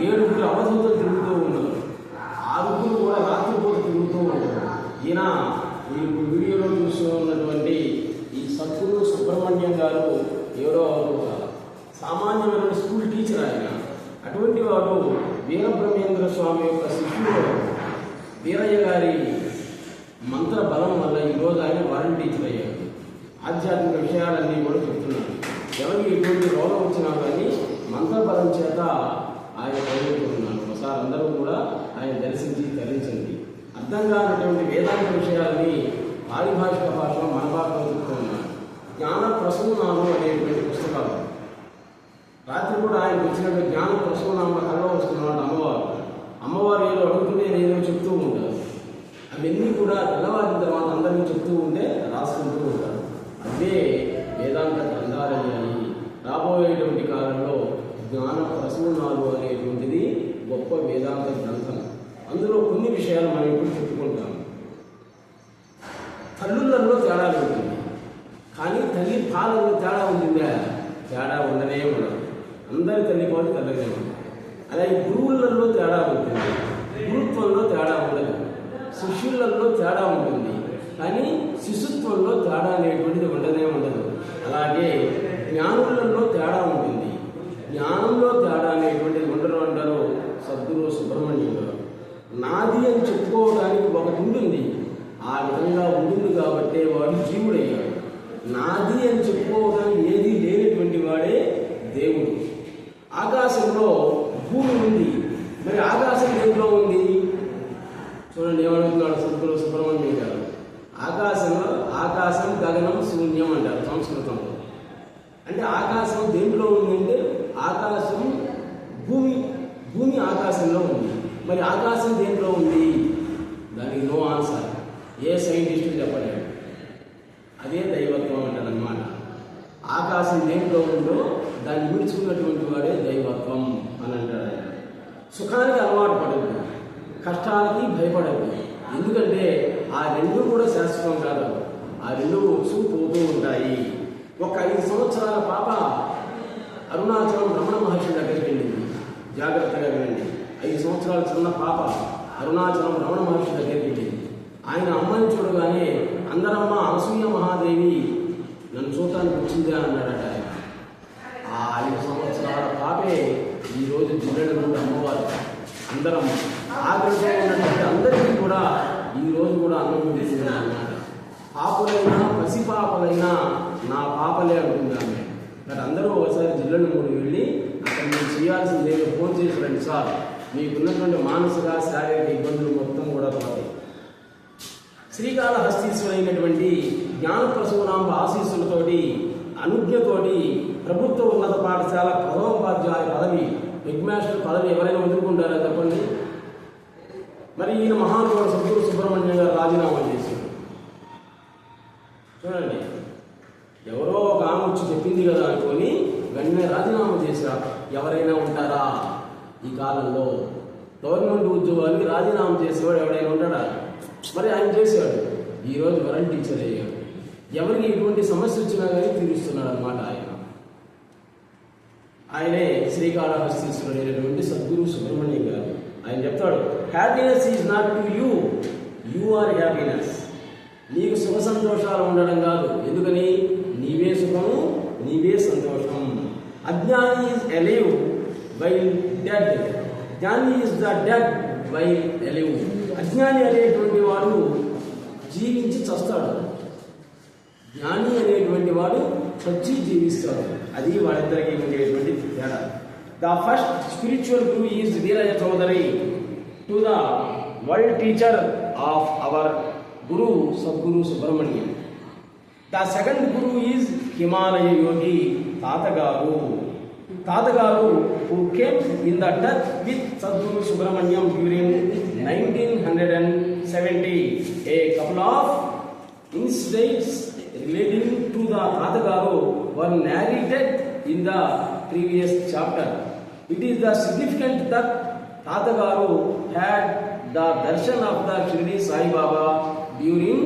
ఏడుగురు అవధూతలు తిరుగుతూ ఉన్నారు. ఆరుగురు కూడా రాత్రిపూట తిరుగుతూ ఉన్నారు. ఈయన ఈ వీడియోలో చూస్తూ ఉన్నటువంటి ఈ సత్తులు సుబ్రహ్మణ్యం గారు ఎవరో సామాన్యమైన స్కూల్ టీచర్ ఆయన. అటువంటి వాడు వీరబ్రహ్మేంద్ర స్వామి యొక్క శిష్యుడు. వీరయ్య గారి మంత్ర బలం వల్ల ఈరోజు ఆయన వారంటీ టీచర్ అయ్యాడు. ఆధ్యాత్మిక విషయాలన్నీ కూడా చెప్తున్నాడు. ఎవరికి ఎటువంటి రోగం వచ్చినా కానీ మంత్రబలం చేత ఆయన చదువుకుంటున్నాడు ఒకసారి అందరూ కూడా ఆయన దర్శించి తరించండి. అర్థం కానటువంటి వేదాంత విషయాల్ని పారిభాషిక భాషలో మన భాషలో చెప్తూ ఉన్నాడు జ్ఞాన ప్రసూనాము అనేటువంటి పుస్తకాలు. రాత్రి కూడా ఆయనకు వచ్చినట్టు జ్ఞాన ప్రసూనామ కళలో వస్తున్నాడు అమ్మవారు. అమ్మవారు ఏదో అడుగుతుంటే నేను చెప్తూ ఉంటాను అవన్నీ కూడా తెల్లవారిన తర్వాత అందరికీ చెప్తూ ఉంటే రాసుకుంటూ ఉంటారు. అదే వేదాంత గ్రంథాలయ్యాయి రాబోయేటువంటి కాలంలో జ్ఞాన ప్రసూనాలు అనేటువంటిది గొప్ప వేదాంత గ్రంథం. అందులో కొన్ని విషయాలు మనం ఇప్పుడు చెప్పుకుంటాం తల్లులలో తేడా ఉంటుంది. కానీ తల్లి పాలలో తేడా ఉంటుందా? తేడా ఉండనే ఉండదు. అందరి తల్లి పాలు తెల్లగా ఉంటుంది అలాగే గురువులలో తేడా ఉంటుంది. గురుత్వంలో తేడా ఉండదు. శిష్యులలో తేడా ఉంటుంది. కానీ శిశుత్వంలో తేడా అనేటువంటిది ఉండనే ఉండదు. అలాగే జ్ఞానులలో తేడా ఉంటుంది. జ్ఞానంలో తేడా అనేటువంటిది ఉండరు అంటారు సద్గురు సుబ్రహ్మణ్యం గారు నాది అని చెప్పుకోవడానికి ఒకటి ఉంటుంది ఆ విధంగా ఉంటుంది కాబట్టి వాడు జీవుడయ్యాడు. నాది అని చెప్పుకోవడానికి ఏది లేనటువంటి వాడే దేవుడు. ఆకాశంలో భూమి ఉంది. మరి ఆకాశం దేంట్లో ఉంది? చూడండి ఏమనుకున్నాడు సద్గురు సుబ్రహ్మణ్యం గారు. ఆకాశంలో ఆకాశం గగనం శూన్యం అంటారు సంస్కృతంలో. అంటే ఆకాశం దేంట్లో ఉంది ఆకాశం భూమి భూమి ఆకాశంలో ఉంది. మరి ఆకాశం దేంట్లో ఉంది? దానికి నో ఆన్సర్ ఏ సైంటిస్టు చెప్పలేడు. అదే దైవత్వం అంటారనమాట ఆకాశం దేంట్లో ఉందో దాన్ని విడుచుకున్నటువంటి వాడే దైవత్వం అని అంటారు ఆయన. సుఖానికి అలవాటు పడదు కష్టాలకి భయపడదు ఎందుకంటే ఆ రెండు కూడా శాశ్వతం కాదు. ఆ రెండు వచ్చు పోతూ ఉంటాయి. ఒక ఐదు సంవత్సరాల పాప అరుణాచలం రమణ మహర్షి దగ్గరికి వెళ్ళింది. జాగ్రత్తగా వినండి ఐదు సంవత్సరాల చిన్న పాప అరుణాచలం రమణ మహర్షి దగ్గరికి వెళ్ళింది. ఆయన అమ్మని చూడగానే అందరమ్మ అనసూయ మహాదేవి నన్ను చూడటానికి వచ్చిందా అన్నాడట ఆయన. ఆ ఐదు సంవత్సరాల పాపే ఈరోజు జిల్లెడ నుండి అమ్మవారు. అందరం ఆకలితో ఉన్నటువంటి అందరికీ కూడా ఈ రోజు కూడా అన్నం చేసింది అన్నమాట పాపలైనా పసిపాపలైనా నా పాపలే అంటుంది మరి అందరూ ఒకసారి జిల్లాను మూడు వెళ్ళి అక్కడ మీరు చేయాల్సింది ఏదో ఫోన్ చేసి రండి సార్. మీకున్నటువంటి మానసిక శారీరక ఇబ్బందులు మొత్తం కూడా పోతాయి. శ్రీకాళహస్తీశ్వరైనటువంటి జ్ఞానప్రసూనాంబ ఆశీస్సులతోటి అనుజ్ఞతోటి ప్రభుత్వ ఉన్నత పాఠశాల ప్రథమోపాధ్యాయ పదవి హెడ్ మాస్టర్ పదవి ఎవరైనా వదులుకుంటారా చెప్పండి? మరి ఈయన మహానుభావుడు సద్గురు సుబ్రహ్మణ్యం గారు రాజీనామా చేశారు. చూడండి. ఎవరో ఒక ఆమె వచ్చి చెప్పింది కదా అనుకొని వెంటనే రాజీనామా చేశారు ఎవరైనా ఉంటారా? ఈ కాలంలో గవర్నమెంట్ ఉద్యోగానికి రాజీనామా చేసేవాడు ఎవడైనా ఉంటాడా? మరి ఆయన చేసేవాడు. ఈరోజు వరల్డ్ టీచర్ అయ్యాడు. ఎవరికి ఎటువంటి సమస్య వచ్చినా కానీ తీరుస్తున్నాడు అనమాట ఆయన. ఆయనే శ్రీకాళహస్తీశ్వరుడైనటువంటి సద్గురు సుబ్రహ్మణ్యం గారు. ఆయన చెప్తాడు happiness is not to you you are happiness నీకు సుఖ సంతోషాలు ఉండడం కాదు. ఎందుకని? నీవే సుఖము నీవే సంతోషం. అజ్ఞాని ఈజ్ ఎలివ్ బై డెడ్. జ్ఞాని is the dead by alive. అజ్ఞాని అనేటువంటి వాడు జీవించి చస్తాడు. జ్ఞాని అనేటువంటి వాడు చచ్చి జీవిస్తాడు. అది వాళ్ళిద్దరికి ఉండేటువంటి తేడా. The first spiritual guru is Veeraiah Chowdary. To the world teacher of our guru Sadguru Subrahmanyam. The second guru is Himalaya yogi Tatagaru. Tatagaru who came in the touch with Sadguru Subrahmanyam during nineteen hundred and seventy a couple of incidents relating to the Tatagaru were narrated in the previous chapter it is the significant that Tatagaru had the darshan of the Shirdi Saibaba during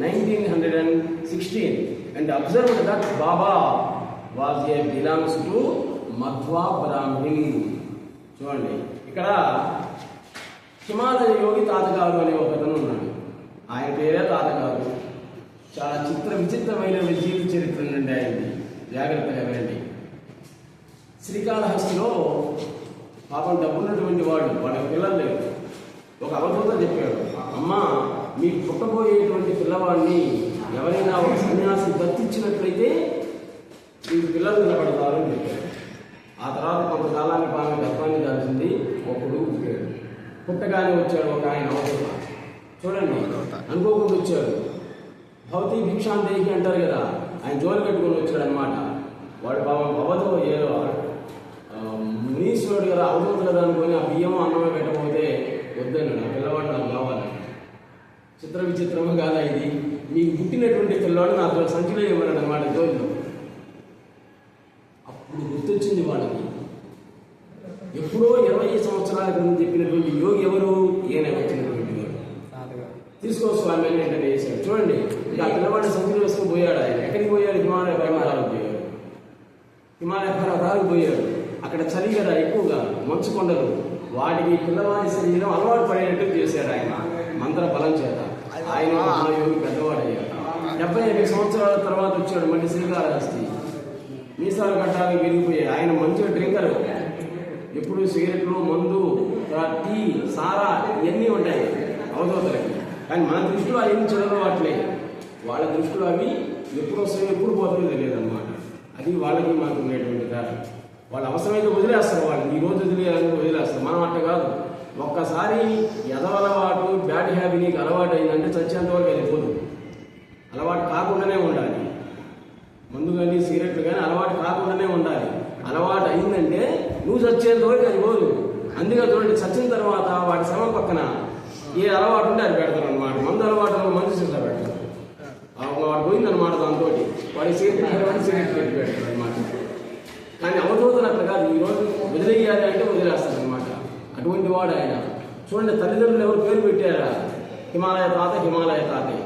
1916 and observed that Baba was a belongs to Madhva Brahmin. చూడండి. ఇక్కడ హిమాలయ యోగి తాతగారు అనే ఒక అతను ఉన్నాడు. ఆయన పేరే తాతగారు. చాలా చిత్ర విచిత్రమైన జీవిత చరిత్ర నుండి ఆయనది. జాగ్రత్తగా వినండి. శ్రీకాళహస్తిలో పాపం డబ్బున్నటువంటి వాడు వాడికి పిల్లలు లేదు ఒక అవధూత చెప్పాడు అమ్మ మీ పుట్టబోయేటువంటి పిల్లవాడిని ఎవరైనా ఒక సన్యాసి దత్తిచ్చినట్లయితే మీకు పిల్లలు నిలబడతారని చెప్పారు. ఆ తర్వాత కొంతకాలానికి బాగా గర్భాన్ని దాల్చింది ఒకడు కొడుకు పుట్టాడు పుట్టగానే వచ్చాడు ఒక ఆయన అవసరం చూడండి అనుకోకుండా వచ్చాడు. భవతి భిక్షాంతేహి అంటారు కదా ఆయన జోలు కట్టుకొని వచ్చాడు అనమాట వాడు పాపం భవతో ఏదో మునీశ్వరుడు కదా అవధూత కదా అనుకొని ఆ బియ్యం అన్నమే పెట్టకపోతే వద్దని నా పిల్లవాడు నాకు కావాలి. చిత్ర విచిత్రము కాదా ఇది? మీకు పుట్టినటువంటి పిల్లవాడు నాకు సంచిలో ఇవ్వన్నాడు అనమాట జోలిలో అప్పుడు గుర్తొచ్చింది వాళ్ళకి. ఎప్పుడో ఇరవై సంవత్సరాల క్రితం చెప్పినటువంటి యోగి ఎవరు? ఈయన వచ్చినటువంటి తీసుకో స్వామి అని వెంటనే వేశాడు. చూడండి ఇక ఆ పిల్లవాడిని సంచులు వేసుకుని పోయాడు? ఆయన ఎక్కడికి పోయాడు? హిమాలయ పర్వతాలకు పోయాడు. హిమాలయ పర్వతాలకు పోయాడు. అక్కడ చలి కదా ఎక్కువగా మంచు కొండలు వాటికి పిల్లవాడి శరీరం అలవాటు పడేటట్టు చేశాడు ఆయన. మంత్ర బలం చేత. ఆయన మహాయోగి పెద్దవాడయ్యాడు డెబ్బై ఎనిమిది సంవత్సరాల తర్వాత వచ్చాడు మళ్ళీ శ్రీకాళహస్తి మీసాలు కట్టాలి విరిగిపోయాయి. ఆయన మంచిగా డ్రింకర్. ఎప్పుడు సిగరెట్లు మందు టీ సారా ఇవన్నీ ఉంటాయి. అవధూతలకి కానీ మన దృష్టిలో అవన్నీ చదవట్లే వాళ్ళ దృష్టిలో అవి ఎప్పుడు వస్తాయో ఎప్పుడు పోతాయో తెలియదన్నమాట. అది వాళ్ళకి మాకు ఉండేటువంటి దారి. వాళ్ళు అవసరమైతే వదిలేస్తారు వాళ్ళు. ఈ రోజు వదిలేయాలని వదిలేస్తారు. మనం అట్ట కాదు. ఒక్కసారి ఎదవలవాటు బ్యాడ్ హ్యాబిట్ నీకు అలవాటు అయిందంటే చచ్చేంత వరకు అది పోదు. అలవాటు కాకుండానే ఉండాలి. మందు కానీ సిగరెట్లు కానీ అలవాటు కాకుండానే ఉండాలి. అలవాటు అయిందంటే నువ్వు చచ్చేంత వరకు అది పోదు. అందుకే చూడండి చచ్చిన తర్వాత వాటి శ్రమ పక్కన ఏ అలవాటు ఉంటే అది పెడతారు అనమాట మందు అలవాటు మందు సీసా పెడతారు. ఆ వాడు పోయిందనమాట దాంతో వాడి సిగరెట్ సిగరెట్ పెట్టి పెడతారు అనమాట కానీ అవధూతలు అట్లా కాదు ఈ రోజు వదిలేయాలి అంటే వదిలేస్తారు అనమాట అటువంటి వాడు ఆయన చూడండి తల్లిదండ్రులు ఎవరు పేరు పెట్టారా? హిమాలయ తాత హిమాలయ తాతయ్య.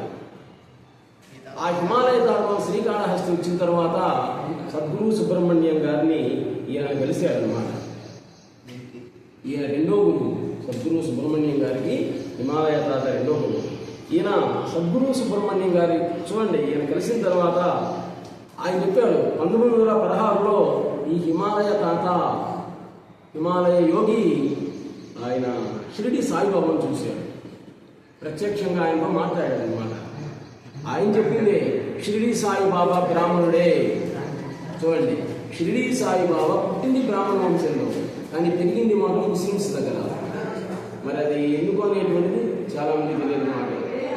ఆ హిమాలయ తాతం శ్రీకాళహస్తి వచ్చిన తర్వాత సద్గురు సుబ్రహ్మణ్యం గారిని ఈయన కలిశాడనమాట ఈయన రెండో గురువు సద్గురు సుబ్రహ్మణ్యం గారికి హిమాలయ తాత రెండో గురువు. ఈయన సద్గురు సుబ్రహ్మణ్యం గారి చూడండి ఈయన కలిసిన తర్వాత ఆయన చెప్పాడు పంతొమ్మిది వందల పదహారులో ఈ హిమాలయ తాత హిమాలయ యోగి ఆయన షిరిడి సాయిబాబాను చూశారు. ప్రత్యక్షంగా ఆయనతో మాట్లాడాడు అనమాట ఆయన చెప్పింది షిరిడి సాయిబాబా బ్రాహ్మణుడే. చూడండి షిరిడి సాయిబాబా పుట్టింది బ్రాహ్మణ వంశంలో కానీ పెరిగింది మాత్రం ముస్లిమ్స్ దగ్గర. మరి అది ఎందుకు అనేటువంటిది చాలా మంది తెలియదు మాట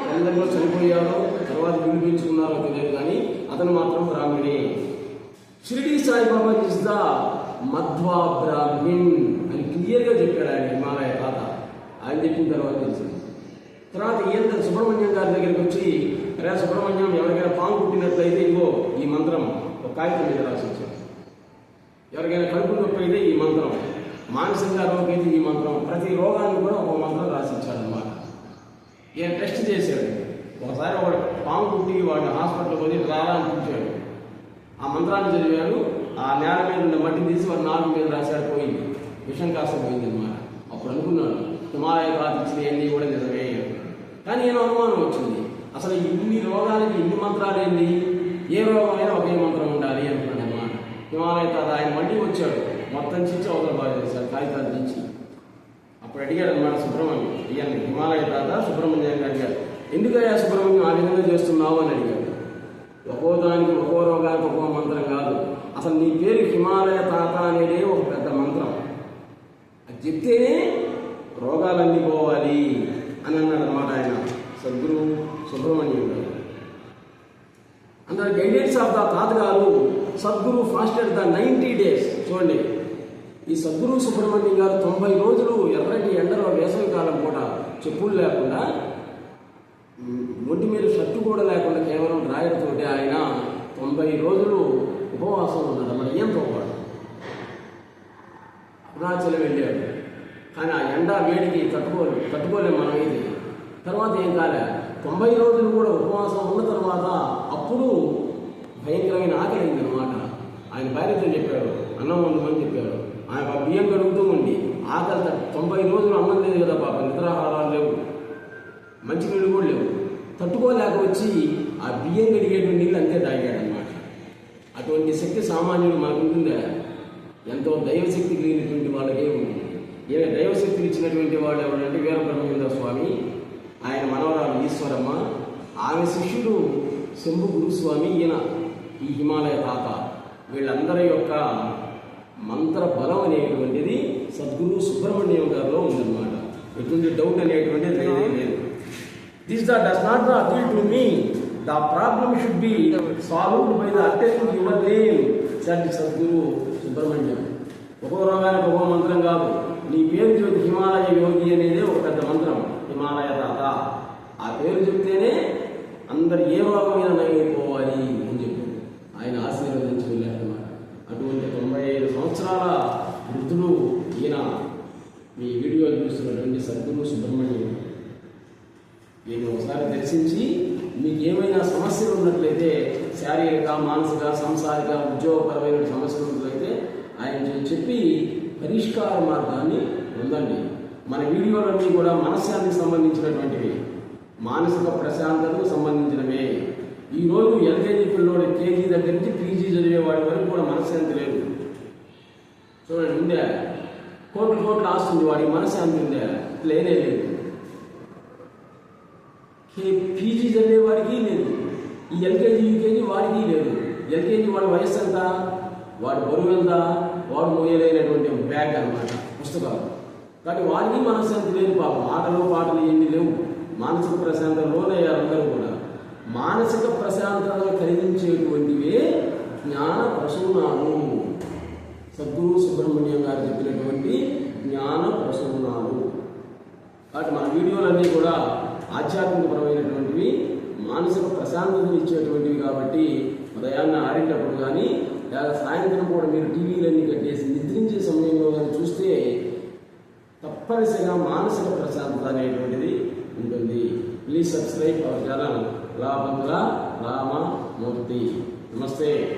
తల్లిదండ్రులు చనిపోయారో తర్వాత వినిపించుకున్నారో తెలియదు కానీ అతను మాత్రం బ్రాహ్మణే. Shirdi Saibaba is the Madhva Brahmin. క్లియర్గా చెప్పాడు ఆయన హిమాలయ తాత ఆయన చెప్పిన తర్వాత తెలిసింది. తర్వాత ఈయంత సుబ్రహ్మణ్యం గారి దగ్గరికి వచ్చి రే సుబ్రహ్మణ్యం ఎవరికైనా పాము పుట్టినట్లయితే ఇగో ఈ మంత్రం ఒక కాగితం మీద రాసి వచ్చాడు ఎవరికైనా కడుపు నొప్పి అయితే ఈ మంత్రం మానసిక రోగం అయితే ఈ మంత్రం ప్రతి రోగానికి కూడా ఒక మంత్రం రాసి అనమాట ఈయన టెస్ట్ చేశాడు. ఒకసారి వాడు పాము పుట్టి వాడిని హాస్పిటల్కి పోయి రాలా అని ఆ మంత్రాన్ని చదివాడు. ఆ నేల మీద ఉన్న మట్టిని తీసి వాడు నాలుగు మీద రాశాడు పోయింది. విషం కాస్త పోయింది అనమాట అప్పుడు అనుకున్నాను హిమాలయ ప్రాతిచ్చిన కూడా నిజమే కానీ నేను అనుమానం వచ్చింది. అసలు ఇన్ని రోగాలకి ఇన్ని మంత్రాలు ఏంటి ఏ రోగమైనా ఒకే మంత్రం ఉండాలి అనుకున్నాను అనమాట హిమాలయ తాత ఆయన మళ్ళీ వచ్చాడు. మొత్తం చిచ్చి అవతల బాగా చేశారు కాగితాలు దించి అప్పుడు అడిగాడు అనమాట సుబ్రహ్మణ్యం. అయ్యాను హిమాలయ తాత సుబ్రహ్మణ్యానికి అడిగాడు ఎందుకయ్యా సుబ్రహ్మణ్యం ఆ విధంగా చేస్తున్నావు అని అడిగాడు. ఒక్కో దానికి ఒక్కో రోగానికి ఒక్కో మంత్రం కాదు. అసలు నీ పేరు హిమాలయ తాత అనేదే ఒక పెద్ద మంత్రం. చెప్తేనే రోగాలన్నీ పోవాలి అని అన్నాడు అనమాట ఆయన. సద్గురు సుబ్రహ్మణ్యం గారు. And guidance of the Tatagaru Sadguru fasted the ninety days చూడండి ఈ సద్గురు సుబ్రహ్మణ్యం గారు తొంభై రోజులు ఎర్రటి ఎండలో వేసవి కాలం పూట చెప్పులు లేకుండా ఒంటి మీద షర్టు కూడా లేకుండా కేవలం డ్రాయర్తోటి ఆయన తొంభై రోజులు ఉపవాసం ఉన్నాడు. మరి ఏం అరుణాచలం వెళ్ళాడు కానీ ఆ ఎండ వేడికి తట్టుకోలే తట్టుకోలేము మనం ఇది. తర్వాత ఏం కాలే తొంభై రోజులు కూడా ఉపవాసం ఉన్న తర్వాత అప్పుడు భయంకరమైన ఆకలింది అనమాట ఆయన భార్యతో చెప్పాడు అన్నం వండమని చెప్పాడు. ఆయన బియ్యం కడుగుతూ ఉండి ఆకలి తొంభై రోజులు అన్నం లేదు కదా పాప నిద్రాహారాలు లేవు. మంచి నీళ్ళు కూడా లేవు. తట్టుకోలేక వచ్చి ఆ బియ్యం కడిగేటువంటి నీళ్ళు అంతే తాగాడనమాట అటువంటి శక్తి సామాన్యుడు మనకు ఉంటుందా ఎంతో దైవశక్తి కలిగినటువంటి వాళ్ళకే ఉంది. ఈయన దైవశక్తిని ఇచ్చినటువంటి వాడు ఎవరంటే వీరబ్రహ్మేంద్ర స్వామి. ఆయన మనవరాలు ఈశ్వరమ్మ. ఆమె శిష్యుడు శంభు గురుస్వామి ఈయన ఈ హిమాలయ తాత. వీళ్ళందరి యొక్క మంత్ర బలం అనేటువంటిది సద్గురు సుబ్రహ్మణ్యం గారిలో ఉందన్నమాట. ఎటువంటి డౌట్ అనేటువంటిది లేదు this the does not the appeal to me the problem should be solved by the attend your name that Sadguru Subrahmanyam. ఒక్కో రోగానికి ఒక్కో మంత్రం కాదు. నీ పేరు చెబితే హిమాలయ యోగి అనేది ఒక పెద్ద మంత్రం. హిమాలయ తాత ఆ పేరు చెప్తేనే అందరు ఏ రోగమైన నయమైపోవాలి అని చెప్పి ఆయన ఆశీర్వదించి వెళ్ళారన్నమాట అటువంటి తొంభై ఐదు సంవత్సరాల వృద్ధుడు ఈయన మీ వీడియో చూస్తున్నటువంటి సద్గురు సుబ్రహ్మణ్యం ఈయన ఒకసారి దర్శించి మీకు ఏమైనా సమస్యలు ఉన్నట్లయితే శారీరక మానసిక సంసారిక ఉద్యోగపరమైన సమస్యలు ఉన్నట్లయితే ఆయన చెప్పి పరిష్కార మార్గాన్ని పొందండి మన వీడియోలన్నీ కూడా మనశ్శాంతికి సంబంధించినటువంటివి. మానసిక ప్రశాంతతకు సంబంధించినవే. ఈరోజు ఎల్కేజీ పిల్లోడి కేజీ దగ్గర నుంచి పీజీ చదివేవాడి వరకు కూడా మనశ్శాంతి లేదు. చూడండి ఉందే? కోట్లు కోట్లు ఆస్తుంది వాడికి మనశ్శాంతి ఉందే? లేనే లేదు. పీజీ చదివేవాడికి లేదు. ఈ ఎల్కేజీ యూకేజీ వాడికి లేదు. ఎల్కేజీ వాడి వయసు ఎంత? వాడి బరువు ఎంత? వాడు మోయలేనటువంటి బ్యాగ్ అన్నమాట పుస్తకాలు. కానీ వారికి మనశ్శాంతి లేదు పాపం. ఆటలు పాటలు ఎన్ని లేవు. మానసిక ప్రశాంతత లోనయ్యారు అందరూ కూడా. మానసిక ప్రశాంతతను కలిగించేటువంటివే జ్ఞాన ప్రసూనాలు సద్గురు సుబ్రహ్మణ్యం గారు చెప్పినటువంటి జ్ఞాన ప్రసూనాలు కాబట్టి మన వీడియోలన్నీ కూడా ఆధ్యాత్మికపరమైనటువంటివి మానసిక ప్రశాంతతను ఇచ్చేటువంటివి కాబట్టి ఉదయాన్న ఆడేటప్పుడు కానీ లేదా సాయంత్రం కూడా మీరు టీవీలన్నీ కట్టేసి నిద్రించే సమయంలో కానీ చూస్తే తప్పనిసరిగా మానసిక ప్రశాంతత అనేటువంటిది ఉంటుంది. Please subscribe our channel Rama Ramamurthy. నమస్తే.